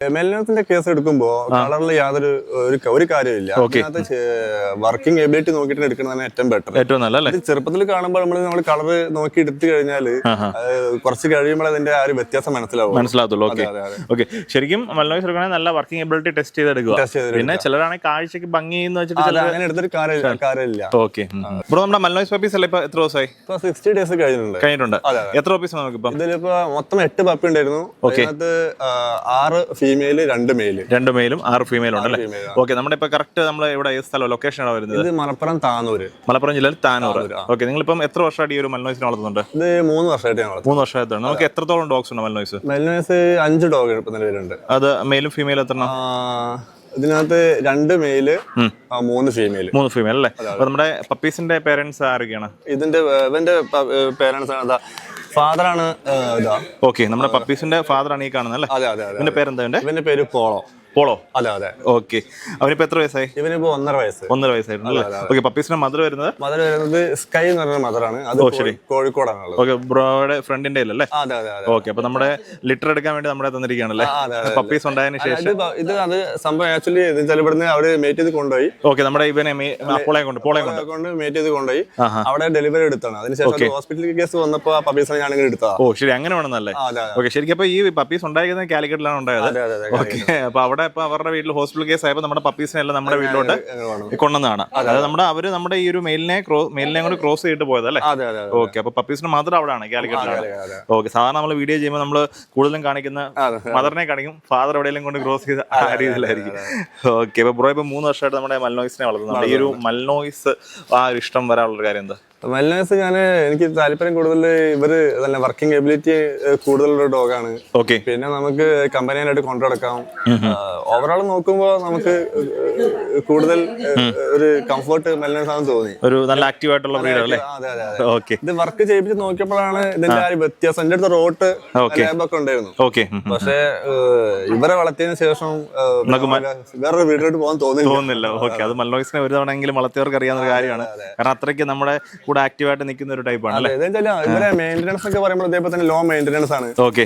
മെലിനത്തിന്റെ case എടുക്കുമ്പോ കളറിൽ യാതൊരു ഒരു ഒരു കാര്യമില്ല. അതിനകത്ത് വർക്കിംഗ് എബിലിറ്റി നോക്കിട്ട് എടുക്കുന്നതാണ് ഏറ്റവും ബെറ്റർ ഏറ്റവും നല്ല ചെറുപ്പത്തിൽ കാണുമ്പോൾ നമ്മൾ നമ്മൾ കളർ നോക്കി എടുത്തു കഴിഞ്ഞാൽ കുറച്ച് കഴിയുമ്പോൾ അതിന്റെ ആ ഒരു വ്യത്യാസം മനസ്സിലാവും. മനസ്സിലാകത്തുള്ളൂ. ഓക്കെ. ഓക്കെ. ശരിക്കും മലനോയ്സ് എടുക്കണമെങ്കിൽ നല്ല വർക്കിംഗ് എബിലിറ്റി ടെസ്റ്റ് ചെയ്ത് എടുക്കുക പിന്നെ ചിലരാണെങ്കിൽ കാഴ്ചക്ക് ഭംഗി എന്ന് വെച്ചിട്ട് അങ്ങനെ എടുത്തൊരു കാര്യമില്ല. ഓക്കെ. ബ്രോ നമ്മുടെ മലനോയ്സ് പപ്പീസ് അല്ല ഇപ്പൊ എത്ര ദിവസമായി? ഇപ്പൊ സിക്സ്റ്റി ഡേയ്സ് കഴിഞ്ഞിട്ടുണ്ട്. കഴിഞ്ഞിട്ടുണ്ട്. എത്ര പപ്പീസ് നമുക്ക് ഇതിലിപ്പോ മൊത്തം എട്ട് പപ്പി ഉണ്ടായിരുന്നു. അതിനകത്ത് ആറ് ഫീമെയിൽ രണ്ട് മെയിൽ രണ്ട് മെയിലും ആറ് ഫീമെയിൽ female ഓക്കെ നമ്മുടെ ഇപ്പൊ കറക്റ്റ് നമ്മൾ ഇവിടെ ഏത് സ്ഥലം ലൊക്കേഷൻ ആണ് വരുന്നത്? ഇത് മലപ്പുറം താനൂർ മലപ്പുറം ജില്ലയിൽ താനൂർ. ഓക്കെ നിങ്ങൾ ഇപ്പം എത്ര വർഷമായിട്ട് ഈ ഒരു മൽനോയ്സിനെ വളർത്തുന്നുണ്ട്? ഇത് മൂന്ന് വർഷമായിട്ട് ഞങ്ങൾ മൂന്ന് വർഷമായിട്ടാണ് നമുക്ക് എത്രത്തോളം ഡോഗ്സ് ഉണ്ട് മൽനോയ്സ്? മെലിനേഴ്സ് അഞ്ച് ഡോഗ് ഇപ്പൊ നിലവിലുണ്ട് അത് മെയിലും ഫീമെയിലും എത്ര ഇതിനകത്ത് രണ്ട് മെയിൽ മൂന്ന് ഫീമെയിൽ മൂന്ന് ഫീമെയിൽ അല്ലേ? നമ്മുടെ പപ്പീസിന്റെ പേരൻസ് ആരൊക്കെയാണ്? ഇതിന്റെ ഇവന്റെ പേരൻസ് ആണ്. ഫാദറാണ് ഇതാ. ഓക്കെ നമ്മുടെ പപ്പീസിന്റെ ഫാദർ ആണ് ഈ കാണുന്നത് അല്ലേ? അതെ അതെ അതെ ഇവന്റെ പേരെന്താ ഇവന്റെ ഇവന്റെ പേര് പോളോ. പോളോ? അതെ അതെ. ഓക്കെ. അവനിപ്പോ എത്ര വയസ്സായി? ഇവനിപ്പോ ഒന്നര വയസ്സ്. ഒന്നര വയസ്സായിരുന്നു അല്ലേ ഓക്കെ പപ്പീസിന്റെ മദർ വരുന്നത്? മദർ വരുന്നത് സ്കൈ എന്ന് പറയുന്ന മദറാണ് അത് കോഴി- കോഴിക്കോടാണ് ഓക്കെ ബ്രോയുടെ ഫ്രണ്ടിന്റെ അല്ലേ അതെ അതെ ഓക്കെ അപ്പൊ നമ്മുടെ ലിറ്റർ എടുക്കാൻ വേണ്ടി നമ്മുടെ തന്നിരിക്കുകയാണല്ലേ? പപ്പീസ് ഉണ്ടായതിനു ശേഷം. ഇത് അത് സംഭവം ആക്ച്വലി ഇവിടുന്ന് അവർ മേറ്റ് ചെയ്ത് കൊണ്ടുപോയി. ഓക്കെ നമ്മുടെ ഇവനെ പോളെ കൊണ്ട് പോളെ കൊണ്ട്. മേറ്റ് ചെയ്ത് കൊണ്ടുപോയി. അവിടെ ഡെലിവറി എടുത്താണ്. അതിനുശേഷം ഹോസ്പിറ്റലിൽ കേസ് വന്നപ്പോ പപ്പീസിനെ ഞാനിങ്ങനെ എടുത്തതാ. ഓ ശരി അങ്ങനെ വേണമെന്നല്ലേ? ഓക്കെ ശരിക്കും അപ്പൊ ഈ പപ്പീസ് ഉണ്ടായിരിക്കുന്നത് കാലിക്കറ്റിലാണ് ഉണ്ടായത്. ഓക്കെ അപ്പൊ അവിടെ ഇപ്പൊ അവരുടെ വീട്ടിൽ ഹോസ്പിറ്റൽ കേസ് ആയപ്പോൾ നമ്മുടെ പപ്പീസിനെ എല്ലാം നമ്മുടെ വീട്ടിലോട്ട് കൊണ്ടുവന്നതാണ്. അതായത് നമ്മുടെ അവർ നമ്മുടെ ഈ ഒരു മെയിലിനെ മെയിലിനെ കൂടി ക്രോസ് ചെയ്തിട്ട് പോയത് അല്ലേ? ഓക്കെ അപ്പൊ പപ്പീസിന് മാത്രം അവിടെയാണ് കാലിക്കറ്റിലാണ്. ഓക്കെ സാധാരണ നമ്മൾ വീഡിയോ ചെയ്യുമ്പോൾ നമ്മൾ കൂടുതലും കാണിക്കുന്ന. മദറിനെ കാണിക്കും ഫാദർ എവിടെയെങ്കിലും കൊണ്ട് ക്രോസ് ചെയ്ത ആ രീതിയിലായിരിക്കും. ഓക്കെ അപ്പൊ ബ്രോ ഇപ്പൊ മൂന്ന് വർഷമായിട്ട് നമ്മുടെ മൽനോയിസിനെ വളർത്തുന്നുണ്ട്. ഈ ഒരു മൽനോയിസ് ആ ഒരു ഇഷ്ടം വരാനുള്ള കാര്യം എന്താ? വെൽനസ് ഞാൻ എനിക്ക് താല്പര്യം കൂടുതൽ ഇവർ നല്ല വർക്കിംഗ് എബിലിറ്റി കൂടുതലുള്ള ഡോഗാണ് ഓക്കെ പിന്നെ നമുക്ക് കമ്പനിയായിട്ട് കൊണ്ടുനടക്കാം ഓവറോൾ നോക്കുമ്പോൾ നമുക്ക് കൂടുതൽ ഒരു കംഫർട്ട് മെല്ലൻസ് ആണെന്ന് തോന്നി. ഒരു നല്ല ആക്റ്റീവ് ആയിട്ടുള്ള അല്ലേ? അതെ അതെ അതെ. ഓക്കെ ഇത് വർക്ക് ചെയ്യിപ്പിച്ച് നോക്കിയപ്പോഴാണ് ഇതിന്റെ ആ. ഒരു വ്യത്യാസം. എന്റെ അടുത്ത് റോട്ട് ഒക്കെ ലാബൊക്കെ ഉണ്ടായിരുന്നു. ഓക്കെ പക്ഷേ ഇവരെ വളർത്തിയതിനു ശേഷം വേറൊരു വീട്ടിലോട്ട് പോകാൻ തോന്നുന്നില്ല തോന്നുന്നില്ല ഓക്കെ അത് മൽനോയിസിനെ ഒരു തവണയെങ്കിലും വളർത്തിയവർക്ക് അറിയാവുന്ന ഒരു കാര്യമാണ്. കാരണം അത്രയ്ക്ക് നമ്മുടെ കൂടെ ആക്റ്റീവ് ആയിട്ട് നിൽക്കുന്ന ഒരു ടൈപ്പാണ് അല്ലേ ഇവരെ മെയിന്റെനൻസ് ഒക്കെ പറയുമ്പോൾ അതേപോലെ തന്നെ ലോ മെയിന്റനൻസ് ആണ്. ഓക്കെ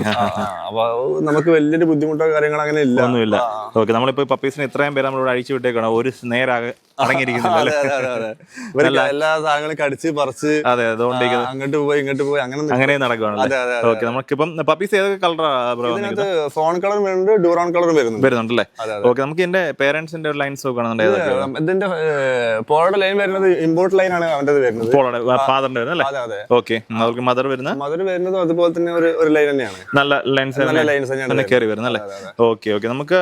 നമുക്ക് വലിയൊരു ബുദ്ധിമുട്ടോ കാര്യങ്ങളോ അങ്ങനെ ഇല്ല. ഒന്നുമില്ല. ഓക്കെ നമ്മളിപ്പോ പപ്പീസിന് ഇത്രയും പേര് നമ്മളിവിടെ അഴിച്ചു വിട്ടേക്കാണ് ഒരു നേരാകെ അടങ്ങിയിരിക്കുന്നില്ല എല്ലാ സാധനങ്ങളും കടിച്ച് പറിച്ച് അതെ അതുകൊണ്ട് അങ്ങോട്ട് പോയി ഇങ്ങോട്ട് പോയി അങ്ങനെ. അങ്ങനെ അതെ ഓക്കെ നമുക്കിപ്പം പപ്പീസ് ഏതൊക്കെ കളറാ ഇതിനകത്ത് ഫോൺ കളർ വരുന്നുണ്ട് ഡൂറോൺ കളർ വരുന്നുണ്ട്. വരുന്നുണ്ടല്ലേ? ഓക്കെ നമുക്ക് എന്റെ പേരൻസിന്റെ ഒരു ലൈൻസ് ഏതൊക്കെ ഇതിന്റെ പോളുടെ ലൈൻ വരുന്നത് ഇമ്പോർട്ട് ലൈൻ ആണ് അവന്റെ വരുന്നത്. പോളോടെ ഫാദറിന്റെ വരുന്നത് അതെ ഓക്കെ അവർക്ക് മദർ വരുന്ന? മദർ വരുന്നതും അതുപോലെ തന്നെ ഒരു ഒരു ലൈൻ തന്നെയാണ്. നല്ല ലൈൻസ് നല്ല ലൈൻസ് തന്നെയാണ് തന്നെ കയറി അല്ലേ? ഓക്കെ ഓക്കെ നമുക്ക്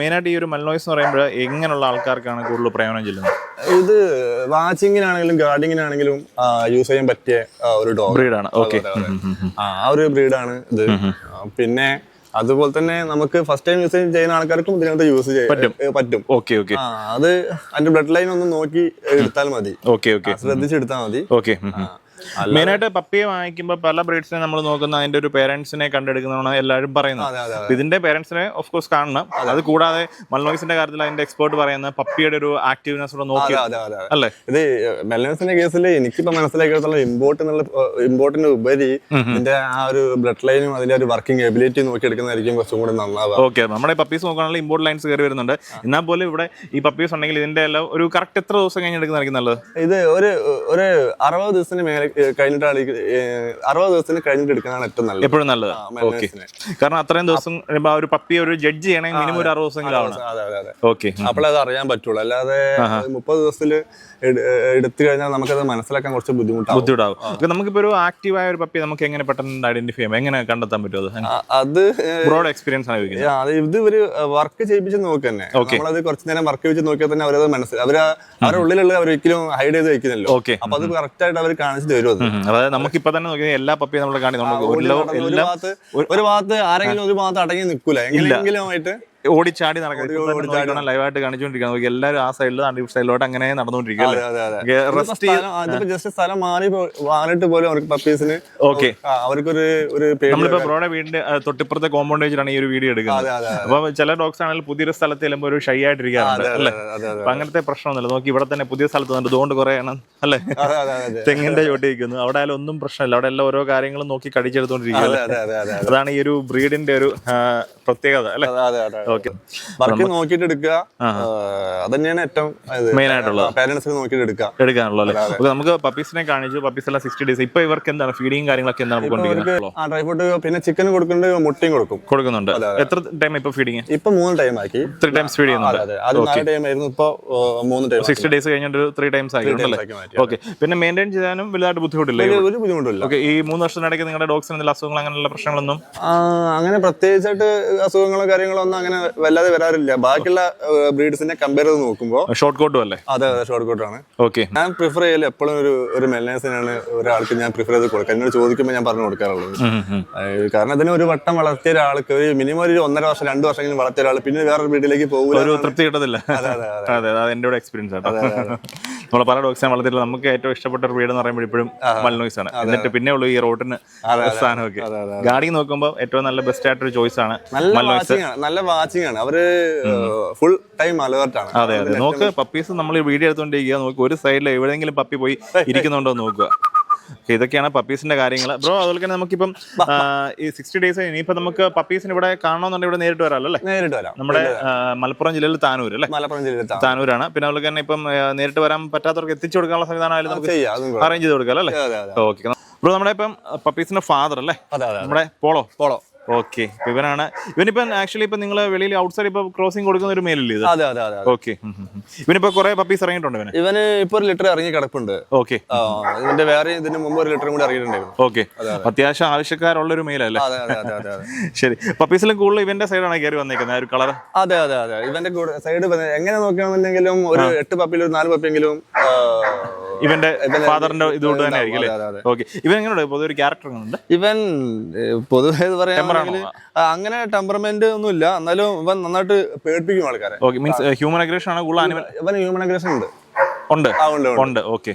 മെയിനായിട്ട് ഈ ഒരു മൽനോയ്സ് എന്ന് പറയുമ്പോൾ എങ്ങനെയുള്ള ആൾക്കാർക്കാണ് കൂടുതൽ പ്രയോജനം ചെല്ലുന്നത് ഇത് വാച്ചിങ്ങിനാണെങ്കിലും ഗാർഡിങ്ങിനാണെങ്കിലും യൂസ് ചെയ്യാൻ പറ്റിയ ഒരു ഡോഗ് ബ്രീഡാണ്. ഓക്കെ. ആ ഒരു ബ്രീഡാണ് ഇത്. പിന്നെ അതുപോലെ തന്നെ നമുക്ക് ഫസ്റ്റ് ടൈം യൂസ് ചെയ്യുന്ന ആൾക്കാർക്കും ഇതിനകത്ത് യൂസ് ചെയ്യാൻ പറ്റും. പറ്റും. Okay okay. ആ അത് അതിന്റെ ബ്ലഡ് ലൈൻ ഒന്ന് നോക്കി എടുത്താൽ മതി. Okay okay. ശ്രദ്ധിച്ചെടുത്താൽ മതി. ഓക്കെ മെയിനായിട്ട് പപ്പിയെ വാങ്ങിക്കുമ്പോൾ പല ബ്രീഡ്സിനെ നമ്മൾ നോക്കുന്ന അതിന്റെ ഒരു പേരൻസിനെ കണ്ടെടുക്കുന്നതാണ് എല്ലാവരും പറയുന്നത്. ഇതിന്റെ പേരൻസിനെ ഓഫ് കോഴ്സ് കാണണം. അത്. കൂടാതെ മൽനോയ്സിന്റെ കാര്യത്തിൽ അതിന്റെ എക്സ്പേർട്ട് പറയുന്നത് പപ്പിയുടെ ഒരു ആക്റ്റീവ്നെസ് കൂടെ നോക്കി അല്ലേ? ഇത് മെലൻസിന്റെ കേസിൽ എനിക്കിപ്പോ മനസ്സിലാക്കിയിട്ടുള്ള ഇമ്പോർട്ട് എന്നുള്ള ഇമ്പോർട്ടിന് ഉപരി ഇതിന്റെ ആ ഒരു ബ്ലഡ് ലൈനും അതിന്റെ ഒരു വർക്കിംഗ് എബിലിറ്റി നോക്കി എടുക്കുന്നതായിരിക്കും കുറച്ചും കൂടി നന്നാവുക ഓക്കെ നമ്മുടെ പപ്പീസ് നോക്കുകയാണെങ്കിൽ ഇമ്പോർട്ട് ലൈൻസ് കയറി വരുന്നുണ്ട്. എന്നാൽ പോലും ഇവിടെ ഈ പപ്പീസ് ഉണ്ടെങ്കിൽ ഇതിന്റെ എല്ലാം ഒരു കറക്റ്റ് എത്ര ദിവസം കഴിഞ്ഞെടുക്കുന്നതായിരിക്കും നല്ലത്? ഇത് ഒരു ഒരു അറുപത് ദിവസത്തിന് മേലെ കഴിഞ്ഞിട്ടാണ് അറുപത് ദിവസത്തിന് കഴിഞ്ഞിട്ട് എടുക്കുന്നതാണ് ഏറ്റവും നല്ലത്. എപ്പോഴും നല്ലത്? ഓക്കെ. കാരണം അത്രയും ദിവസം ആ ഒരു പപ്പി ഒരു ജഡ്ജ് ചെയ്യണമെങ്കിൽ മിനിമം ഒരു അറുപത് ദിവസം ഓക്കെ. അപ്പോഴേ അത് അറിയാൻ പറ്റുള്ളൂ. അല്ലാതെ മുപ്പത് ദിവസത്തിൽ എടുത്തു കഴിഞ്ഞാൽ നമുക്കത് മനസ്സിലാക്കാൻ കുറച്ച് ബുദ്ധിമുട്ടാണ് ബുദ്ധിമുട്ടാവും. നമുക്കിപ്പോ ഒരു ആക്റ്റീവായ ഒരു പപ്പി നമുക്ക് എങ്ങനെ പെട്ടെന്ന് ഐഡന്റിഫൈ ചെയ്യാം? എങ്ങനെ കണ്ടെത്താൻ പറ്റും അത്? ബ്രോഡ് എക്സ്പീരിയൻസ് ആണ് ഇത് ഇവർ വർക്ക് ചെയ്യിപ്പിച്ച് നോക്ക് തന്നെ. നമ്മളത് കുറച്ച് നേരം വർക്ക് ചെയ്യിച്ച് നോക്കിയാൽ തന്നെ അവരത് മനസ്സിലാവും അവർ അവരുടെ ഉള്ളിലുള്ള അവർ ഒരിക്കലും ഹൈഡ് ചെയ്ത് വെക്കുന്നല്ലോ അപ്പൊ അത് കറക്റ്റ് ആയിട്ട് അവർ കാണിച്ചു തരും. അത്. അതായത് നമുക്കിപ്പോ തന്നെ നോക്കിയാൽ എല്ലാ പപ്പിയും നമ്മൾ കാണി നമുക്ക് ഒരു ഭാഗത്ത് ഒരു ഭാഗത്ത് ആരെങ്കിലും ഒരു ഭാഗത്ത് അടങ്ങി നിൽക്കൂല. എങ്ങനെയെങ്കിലും ആയിട്ട് ഓടിച്ചാടി നടക്കുന്നത് ലൈവായിട്ട് കാണിച്ചുകൊണ്ടിരിക്കുക നോക്കി എല്ലാവരും ആ സൈഡിൽ സൈഡിലോട്ട് അങ്ങനെ നടന്നുകൊണ്ടിരിക്കുക അതെ അതെ അതെ. Okay, ഇതിപ്പോ rest ചെയ്ത്- സ്ഥലം- ആ, ഇതിപ്പോ ജസ്റ്റ് സ്ഥലം മാറി പോ- മാറിയിട്ട് പോലും അവർക്ക് പപ്പീസിന് ഓക്കെ. അവർക്കൊരു ഒരു നമ്മളിപ്പോ ബ്രോയുടെ വീടിന്റെ തൊട്ടിപ്പുറത്തെ കോമ്പൗണ്ട് വെച്ചിട്ടാണ് ഈ ഒരു വീഡിയോ എടുക്കുന്നത്. അപ്പൊ ചില ഡോഗ്സ് ആണെങ്കിൽ പുതിയ സ്ഥലത്ത് ചെല്ലുമ്പോൾ ഒരു ഷൈ ആയിട്ടിരിക്കാറുണ്ട് അല്ലേ? അപ്പൊ അങ്ങനത്തെ പ്രശ്നമൊന്നുമില്ല. നോക്കി ഇവിടെ തന്നെ പുതിയ സ്ഥലത്ത് വന്നിട്ട് ഇതുകൊണ്ട് കുറെ എണ്ണം അല്ലേ? തെങ്ങിന്റെ ചോട്ടിരിക്കുന്നു അവിടെ ആയാലും ഒന്നും പ്രശ്നമില്ല. അവിടെ എല്ലാം ഓരോ കാര്യങ്ങളും നോക്കി കടിച്ചെടുത്തോണ്ടിരിക്കുക അതെ അതെ അതെ അതെ അതാണ് ഈ ഒരു ബ്രീഡിന്റെ ഒരു പ്രത്യേകത അല്ലെ? വർക്ക് നോക്കിയിട്ട് എടുക്കുക അത് തന്നെയാണ് ഏറ്റവും മെയിൻ ആയിട്ടുള്ളത്. പാരന്റ്സ് നോക്കിയിട്ട് എടുക്കുക എടുക്കാനുള്ളൂ അല്ലേ? നമുക്ക് പപ്പീസിനെ കാണിച്ചു. പപ്പീസ് എല്ലാം സിക്സ്റ്റി ഡേയ്സ് ഇപ്പൊ ഇവർക്ക് എന്താണ്? ഫീഡിങ് കാര്യങ്ങളൊക്കെ എന്താണ് ആ ഡ്രൈ ഫുഡ് പിന്നെ ചിക്കൻ കൊടുക്കുന്നുണ്ട് മുട്ടയും കൊടുക്കും. കൊടുക്കുന്നുണ്ട്. എത്ര ടൈം ഇപ്പൊ ഫീഡിങ് ഇപ്പൊ മൂന്ന് ടൈം ആക്കി. ത്രീ ടൈംസ് ഫീഡ് ചെയ്യുന്നുണ്ട്. ടൈം ആയിരുന്നു ഇപ്പൊ മൂന്ന് ടൈം സിക്സ്റ്റി ഡേയ്സ് കഴിഞ്ഞിട്ട് ത്രീ ടൈംസ് ആക്കി ഓക്കെ പിന്നെ മെയിന്റെയിൻ ചെയ്യാനും വലുതായിട്ട് ബുദ്ധിമുട്ടില്ല ഒരു ബുദ്ധിമുട്ടില്ല. ഓക്കെ ഈ മൂന്ന് വർഷത്തിനിടയ്ക്ക് നിങ്ങളുടെ ഡോഗ്സിന് എന്തെങ്കിലും അസുഖങ്ങൾ അങ്ങനെയുള്ള പ്രശ്നങ്ങളൊന്നും? അങ്ങനെ പ്രത്യേകിച്ചായിട്ട് അസുഖങ്ങളോ കാര്യങ്ങളോ ഒന്നും അങ്ങനെ വല്ലാതെ വരാറില്ല. ബാക്കിയുള്ള ബ്രീഡ്സിനെ കമ്പയർ ചെയ്ത് നോക്കുമ്പോൾ ഷോർട്ട് കോട്ടും അല്ലേ? അതെ അതെ ഷോർട്ട് കോട്ടാണ് ഓക്കെ ഞാൻ പ്രിഫർ ചെയ്യൽ എപ്പോഴും ഒരു ഒരു മെല്ലേസിനാണ് ഒരാൾക്ക് ഞാൻ പ്രിഫർ ചെയ്ത് കൊടുക്കുക എന്നോട് ചോദിക്കുമ്പോൾ ഞാൻ പറഞ്ഞു കൊടുക്കാറുള്ളത്. കാരണം അതിന് ഒരു വട്ടം വളർത്തിയ ഒരാൾക്ക് ഒരു മിനിമം ഒരു ഒന്നര വർഷം രണ്ട് വർഷം വളർത്തിയ ഒരാൾ പിന്നെ വേറൊരു ബ്രീഡിലേക്ക് പോകില്ല ഒരു തൃപ്തി കിട്ടത്തില്ല. അതെ അതെ അതെ. അതെ ഒരു എക്സ്പീരിയൻസ് ആട്ടോ നമ്മൾ പല ഡോഗ്സിനെ വളർത്തിയിട്ട് നമുക്ക് ഏറ്റവും ഇഷ്ടപ്പെട്ട ഒരു വീട് എന്ന് പറയുമ്പോൾ ഇപ്പോഴും മൽനോയ്സ് ആണ്. എന്നിട്ട് പിന്നെ ഉള്ളൂ ഈ റോട്ടിന് സ്ഥാനമൊക്കെ ഗാഡി നോക്കുമ്പോൾ ഏറ്റവും നല്ല ബെസ്റ്റ് ആയിട്ടൊരു ചോയ്സ് ആണ് നല്ല മൽനോയ്സ് വാച്ചിങ് ആണ്. നല്ല വാച്ചിങ് ആണ്. അവർ ഫുൾ ടൈം അലേർട്ട് ആണ്. അതെ അതെ. നോക്ക് പപ്പീസ് നമ്മൾ വീഡിയോ എടുത്തുകൊണ്ടിരിക്കുക നോക്ക് ഒരു സൈഡിൽ എവിടെയെങ്കിലും പപ്പി പോയി ഇരിക്കുന്നുണ്ടോ നോക്കുക ഇതൊക്കെയാണ് പപ്പീസിന്റെ കാര്യങ്ങൾ ബ്രോ അതുപോലെ തന്നെ നമുക്കിപ്പം ഈ സിക്സ്റ്റി ഡേയ്സ് ഇനിയിപ്പോ നമുക്ക് പപ്പീസിന് ഇവിടെ കാണണമെന്നുണ്ടെങ്കിൽ ഇവിടെ നേരിട്ട് വരാമല്ലോ അല്ലേ? നേരിട്ട് വരാം. നമ്മുടെ മലപ്പുറം ജില്ലയിൽ താനൂർ അല്ലേ? മലപ്പുറം ജില്ലയിൽ താനൂരാണ്. പിന്നെ അതുപോലെ തന്നെ ഇപ്പം നേരിട്ട് വരാൻ പറ്റാത്തവർക്ക് എത്തിച്ചു കൊടുക്കാനുള്ള സംവിധാനം നമുക്ക് അറേഞ്ച് ചെയ്ത് കൊടുക്കാം അല്ലേ? ഓക്കെ ബ്രോ നമ്മുടെ ഇപ്പം പപ്പീസിന്റെ ഫാദർ അല്ലേ? നമ്മുടെ പോളോ. പോളോ. ഓക്കെ. ഇവനാണ്. ഇവനിപ്പം ആക്ച്വലി ഇപ്പൊ നിങ്ങൾ വെളിയിൽ ഔട്ട്സൈഡ് ഇപ്പൊ ക്രോസിംഗ് കൊടുക്കുന്ന ഒരു മെയിലില്ലേ ഇത്? അതെ അതെ അതെ ഓക്കെ. ഇവനിപ്പോ കുറെ പപ്പീസ് ഇറങ്ങിയിട്ടുണ്ട് ഇവന്? ഇവന് ഇപ്പൊ ഒരു ലിറ്റർ ഇറങ്ങി കിടപ്പുണ്ട്. ഓക്കെ. ഇതിന്റെ വേറെ ഇതിന് മുമ്പ് ഒരു ലിറ്റർ കൂടി ഇറങ്ങിയിട്ടുണ്ടായിരുന്നു. ഓക്കെ. അത്യാവശ്യം ആവശ്യക്കാരുള്ള ഒരു മെയിലല്ലേ ശരി. പപ്പീസിലും കൂടുതൽ ഇവന്റെ സൈഡാണ് കയറി വന്നേക്കുന്നത് ആ ഒരു കളർ അതെ അതെ അതെ. ഇവന്റെ സൈഡ് എങ്ങനെ നോക്കുകയാണെന്നുണ്ടെങ്കിലും ഒരു എട്ട് പപ്പിയിലും നാല് പപ്പിയെങ്കിലും ഇവന്റെ ഫാദറിന്റെ ഇതുകൊണ്ട് തന്നെ ആയിരിക്കും അല്ലേ. ഓക്കെ ഇവൻ എങ്ങനെയുണ്ട്? പൊതുവെ ഒരു ക്യാരക്ടർ ഉണ്ട് ഇവൻ പൊതുവെ അങ്ങനെ ടെമ്പർമെന്റ് ഒന്നും ഇല്ല എന്നാലും ഇവൻ നന്നായിട്ട് പേടിപ്പിക്കും ആൾക്കാരെ. ഓക്കെ മീൻസ് ഹ്യൂമൻ അഗ്രേഷൻ ആണ് കൂടുതൽ ആനിമൽ ഇവൻ ഹ്യൂമൻ അഗ്രേഷൻ ഉണ്ട്. ഉണ്ട്. ഉണ്ട് ഓക്കെ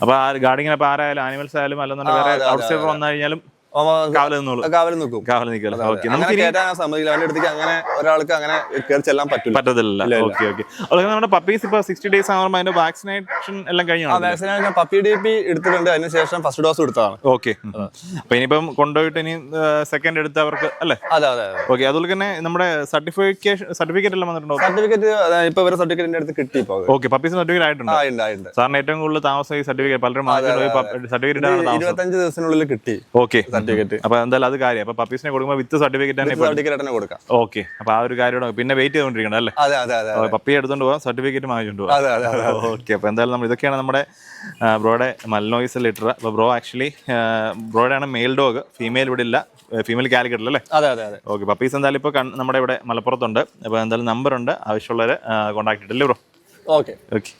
അപ്പൊ ആ ഗാർഡിങ്ങിന് അപ്പൊ ആരായാലും ആനിമൽസ് ആയാലും അല്ലെന്നുണ്ടെങ്കിൽ വേറെ ഔട്ട്സൈഡർ വന്നു കഴിഞ്ഞാലും കാവൽ നിന്നോളൂ. കാവൽ നിൽക്കും. കാവൽ നിൽക്കല്ലോ ഓക്കെ നമുക്ക് കേട്ടാൻ അവന്റെ അടുത്തേക്ക് അങ്ങനെ ഒരാൾക്ക് അങ്ങനെ കയറി ചെല്ലാൻ പറ്റില്ല. പറ്റത്തില്ല ഓക്കെ ഓക്കെ. അതുപോലെ നമ്മുടെ പപ്പീസ് ഇപ്പൊ സിക്സ്റ്റി ഡേയ്സ് ആകുമ്പോൾ അതിന്റെ വാക്സിനേഷൻ എല്ലാം കഴിഞ്ഞാണ് ഞാൻ പപ്പി ഡി പി എടുത്തിട്ടുണ്ട്. അതിനുശേഷം ഫസ്റ്റ് ഡോസ് എടുത്തതാണ്. ഓക്കെ. അപ്പൊ ഇനിയിപ്പം കൊണ്ടുപോയിട്ട് ഇനി സെക്കൻഡ് എടുത്തവർക്ക് അല്ലേ? അതെ അതെ ഓക്കെ അതുപോലെ തന്നെ നമ്മുടെ സർട്ടിഫിക്കേഷൻ സർട്ടിഫിക്കറ്റ് എല്ലാം വന്നിട്ടുണ്ടോ? സർട്ടിഫിക്കറ്റ് ഇപ്പൊ ഇവരെ സർട്ടിഫിക്കറ്റിന്റെ അടുത്ത് കിട്ടി ഓക്കെ പപ്പീസ് സർട്ടിഫിക്കറ്റ് ആയിട്ടുണ്ട്. സാറിന് ഏറ്റവും കൂടുതൽ താമസം ഈ സർട്ടിഫിക്കറ്റ് പലരും സർട്ടിഫിക്കറ്റ് ഇരുപത്തഞ്ച് ദിവസത്തിനുള്ളിൽ കിട്ടി. ഓക്കെ സർട്ടിഫിക്കറ്റ് അപ്പൊ എന്തായാലും അത് കാര്യം. അപ്പൊ പപ്പീസിനെ കൊടുക്കുമ്പോൾ വിത്ത് സർട്ടിഫിക്കറ്റ് തന്നെ സർട്ടിഫിക്കറ്റ് തന്നെ കൊടുക്കാം. ഓക്കെ അപ്പൊ ആ ഒരു കാര്യം പിന്നെ വെയിറ്റ് ചെയ്തോണ്ടിരിക്കണം അല്ലേ? അതെ അതെ അതെ പപ്പി എടുത്തോണ്ട് പോവാം. സർട്ടിഫിക്കറ്റ് അതെ അതെ ഓക്കെ അപ്പോൾ എന്തായാലും നമ്മൾ ഇതൊക്കെയാണ് നമ്മുടെ ബ്രോയുടെ മൽനോയിസ് ലിറ്റർ അപ്പോൾ ബ്രോ ആക്ച്വലി ബ്രോയുടെ ആണ് മെയിൽ ഡോഗ് ഫീമെയിൽ ഇവിടെ ഇല്ല. ഫീമെയിൽ കാലിക്കറ്റ് അല്ലേ? അതെ അതെ അതെ. ഓക്കെ പപ്പീസ് എന്തായാലും ഇപ്പോൾ നമ്മുടെ ഇവിടെ മലപ്പുറത്തുണ്ട്. അപ്പോൾ എന്തായാലും നമ്പർ ഉണ്ട്. ആവശ്യമുള്ളവരെ കോൺടാക്ട് ചെയ്തിട്ടില്ലേ ബ്രോ? Okay okay